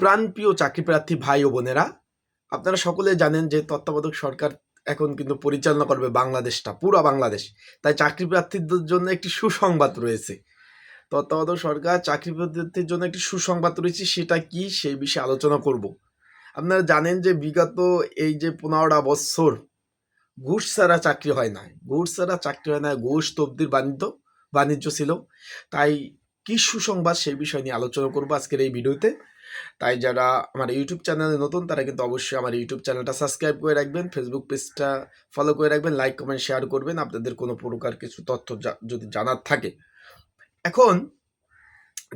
প্রাণপ্রিয় চাকরিপ্রার্থী ভাই ও বোনেরা, আপনারা সকলে জানেন যে তত্ত্বাবধায়ক সরকার এখন কিন্তু পরিচালনা করবে বাংলাদেশটা, পুরো বাংলাদেশ। তাই চাকরি প্রার্থীদের জন্য একটি সুসংবাদ রয়েছে। তত্ত্বাবধায়ক সরকার চাকরি প্রার্থীদের জন্য একটি সুসংবাদ রয়েছে, সেটা কি সেই বিষয়ে আলোচনা করব। আপনারা জানেন যে বিগত এই যে পনেরোটা বছর ঘুষ ছাড়া চাকরি হয় না ঘুষ ছাড়া চাকরি হয় না ঘুষ তবদির বাণিজ্য বাণিজ্য ছিল। তাই কি সুসংবাদ সেই বিষয় নিয়ে আলোচনা করব আজকের এই ভিডিওতে। তাই যারা আমার ইউটিউব চ্যানেলে নতুন, তারা কিন্তু অবশ্যই আমার ইউটিউব চ্যানেলটা সাবস্ক্রাইব করে রাখবেন ফেসবুক পেজটা ফলো করে রাখবেন লাইক কমেন্ট শেয়ার করবেন, আপনাদের কোনো প্রকার কিছু তথ্য যদি জানার থাকে। এখন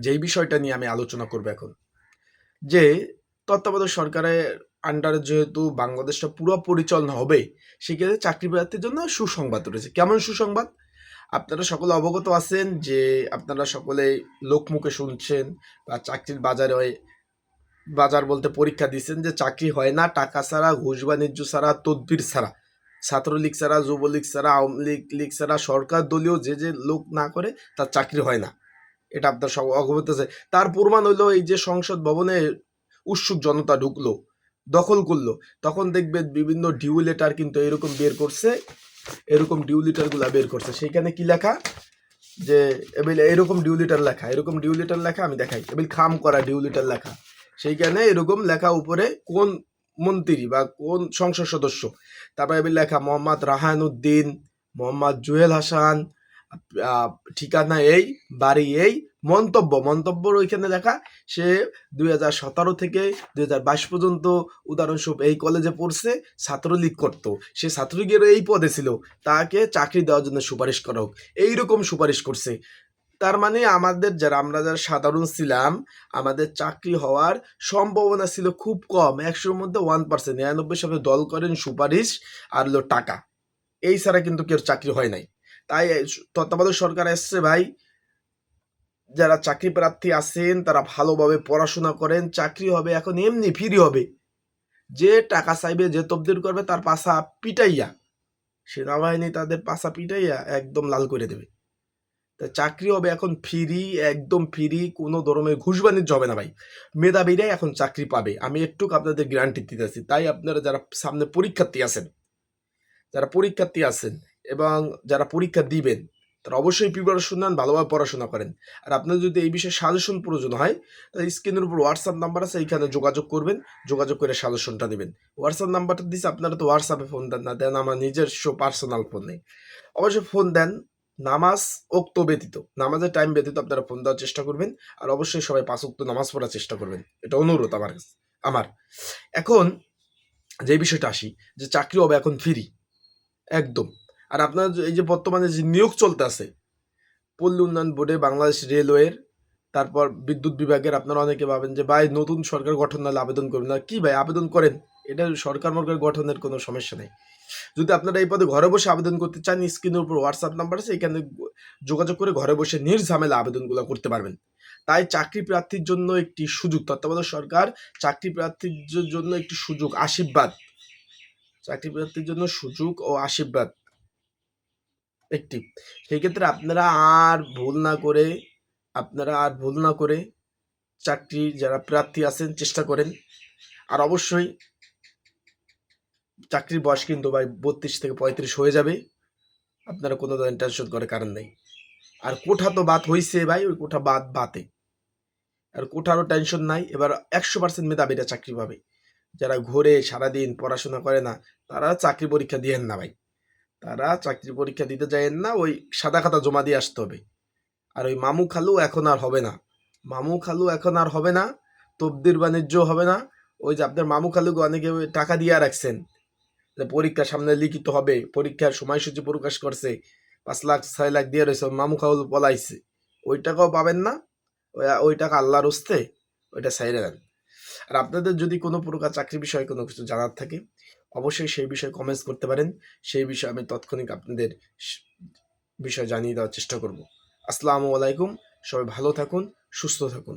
যেই বিষয়টা নিয়ে আমি আলোচনা করব এখন, যে তত্ত্বাবধায়ক সরকারের আন্ডারে যেহেতু বাংলাদেশটা পুরো পরিচালনা হবে, সেক্ষেত্রে চাকরি প্রার্থীর জন্য সুসংবাদ রয়েছে। কেমন সুসংবাদ? আপনারা সকলে অবগত আছেন যে আপনারা সকলে লোকমুখে শুনছেন বা চাকরির বাজারে বাজার বলতে পরীক্ষা দিচ্ছেন যে চাকরি হয় না, টাকা ছাড়া, ঘুষ বাণিজ্য ছাড়া, তদবির ছাড়া। ছাত্রলীগ ছাড়া, যুবলীগ ছাড়া, আওয়ামী লীগ লীগ ছাড়া, সরকার, দলীয় যে যে লোক না করে তার চাকরি হয় না। এটা আপনার সব অবগত আছে। তার প্রমাণ হইল এই যে সংসদ ভবনে উৎসুক জনতা ঢুকলো, দখল করল, তখন দেখবেন বিভিন্ন ডিউ লেটার কিন্তু এরকম বের করছে, এরকম ডিউ লেটারগুলো বের করছে। সেইখানে কি লেখা? যে এবার এরকম ডিউ লিটার লেখা, এরকম ডিউ লিটার লেখা আমি দেখাই। এবার খাম করা ডিউ লিটার লেখা। সেইখানে এরকম লেখা উপরে কোন মন্ত্রী বা কোন সংসদ সদস্য? তারপরে লেখা মোহাম্মদ রাহানুদ্দিন, মোহাম্মদ জুয়েল হাসান ঠিকানা এই, বাড়ি এই, মন্তব্য। মন্তব্যর ওইখানে লেখা, সে দুই হাজার সতেরো থেকে দুই হাজার বাইশ পর্যন্ত উদাহরণস্বরূপ এই কলেজে পড়ছে, ছাত্রলীগ করতো। সে ছাত্রলীগের এই পদে ছিল। তাকে চাকরি দেওয়ার জন্য সুপারিশ করা হোক। এইরকম সুপারিশ করছে। তার মানে আমাদের যারা, আমরা যারা সাধারণ ছিলাম, আমাদের চাকরি হওয়ার সম্ভাবনা ছিল খুব কম। একশোর মধ্যে ওয়ান পার্সেন্ট নিরানব্বই সালে দল করেন সুপারিশ আর হলো টাকা। এই ছাড়া কিন্তু কেউ চাকরি হয় নাই। তাই তত্ত্বাবধায়ক সরকার এসছে ভাই, যারা চাকরি প্রার্থী আছেন, তারা ভালোভাবে পড়াশোনা করেন, চাকরি হবে, এখন এমনি ফ্রি হবে। যে টাকা চাইবে, যে তবদির করবে, তার পাশা পিটাইয়া, সেনাবাহিনী তাদের পাশা পিটাইয়া একদম লাল করে দেবে। চাকরি হবে এখন ফ্রি, একদম ফ্রি, কোনো ধরনের ঘুষ বাণিজ্য হবে না ভাই। মেধাবীরাই এখন চাকরি পাবে। আমি একটু আপনাদের গ্যারান্টি দিতেছি। তাই আপনারা যারা সামনে পরীক্ষার্থী আছেন, যারা পরীক্ষার্থী আছেন এবং যারা পরীক্ষা দিবেন, তারা অবশ্যই প্রিপারেশন নেন, ভালোভাবে পড়াশোনা করেন। আর আপনার যদি এই বিষয়ে সাজেশন প্রয়োজন হয়, তাহলে স্ক্রিনের উপর হোয়াটসঅ্যাপ নাম্বার আছে, এইখানে যোগাযোগ করবেন, যোগাযোগ করে সাজেশনটা দেবেন। হোয়াটসঅ্যাপ নাম্বারটা দিচ্ছে আপনারা তো হোয়াটসঅ্যাপে ফোন দেন না, দেন আমার নিজস্ব পার্সোনাল ফোন নেই অবশ্যই ফোন দেন নামাজ ওক্ত ব্যতীত, নামাজের টাইম ব্যতীত আপনারা ফোন দেওয়ার চেষ্টা করবেন আর অবশ্যই সবাই পাঁচ ওক্ত নামাজ পড়ার চেষ্টা করবেন। এটা অনুরোধ আমার আমার। এখন যে বিষয়টা আসি, যে চাকরি হবে এখন ফ্রি একদম। আর আপনার এই যে বর্তমানে যে নিয়োগ চলতে আছে, পল্লী উন্নয়ন বোর্ডে বাংলাদেশ রেলওয়ের, তারপর বিদ্যুৎ বিভাগের, আপনারা অনেকে ভাবেন যে, ভাই নতুন সরকার গঠন নাহলে আবেদন করবেন না। কি ভাই, আবেদন করেন? এটা সরকার মরকার গঠনের কোনো সমস্যা নেই। যদি আপনারা এই পদে ঘরে বসে আবেদন করতে চান স্ক্রিনের উপর হোয়াটসঅ্যাপ নাম্বার আছে, এখানে যোগাযোগ করে ঘরে বসে নির্ঝামেলা আবেদনগুলো করতে পারবেন। তাই চাকরি প্রার্থীর জন্য একটি সুযোগ, তত্ত্বাবধায়ক সরকার চাকরি প্রার্থীর জন্য একটি সুযোগ, আশীর্বাদ। চাকরি প্রার্থীর জন্য সুযোগ ও আশীর্বাদ একটি। সেই ক্ষেত্রে আপনারা আর ভুল না করে, আপনারা আর ভুল না করে চাকরি যারা প্রার্থী আছেন, চেষ্টা করেন। আর অবশ্যই চাকরির বয়স কিন্তু ভাই বত্রিশ থেকে পঁয়ত্রিশ হয়ে যাবে। আপনারা কোনো ধরনের টেনশন করে কারণ নেই। আর কোঠা তো বাদ হইছে ভাই, ওই কোঠা বাদ বাতে আর কোঠারও টেনশন নাই, এবার একশো পার্সেন্ট মেধাবীরা চাকরি পাবে। যারা ঘুরে, সারাদিন পড়াশোনা করে না, তারা চাকরি পরীক্ষা দিয়েন না ভাই। তারা চাকরি পরীক্ষা দিতে যায়েন না, ওই সাদা খাতা জমা দিয়ে আসতে হবে। আর ওই মামু খালু এখন আর হবে না। মামু খালু এখন আর হবে না, তবদির বাণিজ্য হবে না। ওই যে আপনার মামু খালুকে অনেকে টাকা দিয়ে রাখছেন। যে পরীক্ষার সামনে লিখিত হবে, পরীক্ষার সময়সূচি প্রকাশ করছে, পাঁচ লাখ, ছয় লাখ দিয়ে রয়েছে, মামু পলাইছে ওই টাকাও পাবেন না, ওই টাকা আল্লাহর হস্তে, ওইটা সাইরে দেন। আর আপনাদের যদি কোনো প্রকার চাকরি বিষয়ে কোনো কিছু জানার থাকে, অবশ্যই সেই বিষয়ে কমেন্টস করতে পারেন, সেই বিষয়ে আমি তৎক্ষণিক আপনাদের বিষয় জানিয়ে দেওয়ার চেষ্টা করব। আসসালামু আলাইকুম, সবাই ভালো থাকুন, সুস্থ থাকুন।